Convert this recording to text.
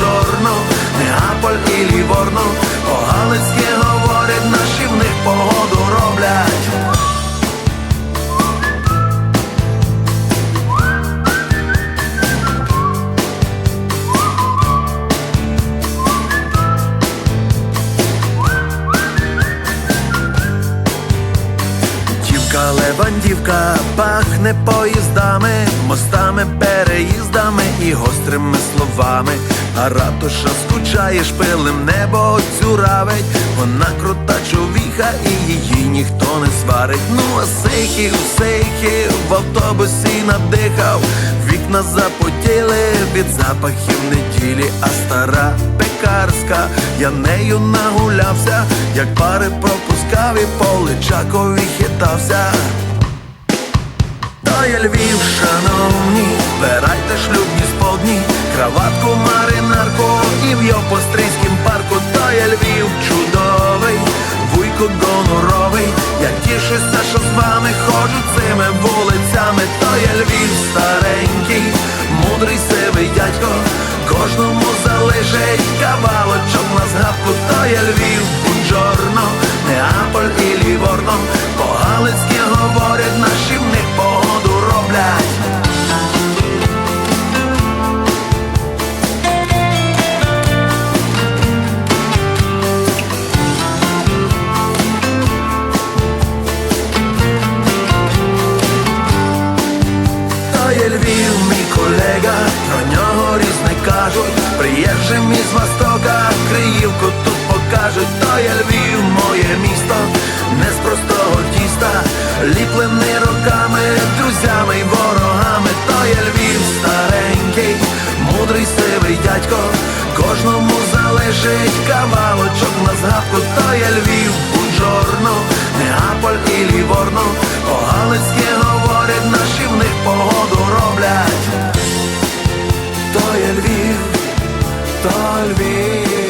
Буджорно, Неаполь і Ліворно, по-галицьки говорять, наші в них погоду роблять. Дівка левандівка пахне поїздами, мостами, переїздами і гострими словами. А ратуша скучає шпилем, небо цюравить, вона крута човіха і її ніхто не сварить. Ну а сейхів, сейхів в автобусі надихав, вікна запотіли від запахів неділі, а стара пекарська, я нею нагулявся, як пари пропускав і по Личакові хитався. То є Львів, шановні, вбирайте шлюбні сподні, краватку, маринарку і в Йопострийськім парку, то є Львів чудовий, вуйко гоноровий, я тішуся, що з вами ходжу цими вулицями, то є Львів старенький, мудрий сивий дядько, кожному залежить кавалочок на згадку, то є Львів, Буджорно, приїжджим із Востока, Криївку тут покажуть, то є Львів, моє місто, не з простого тіста, ліплений роками, друзями й ворогами, то є Львів старенький, мудрий сивий дядько, кожному залежить кавалочок на згадку, то є Львів, Буджорно, Неаполь роблять. То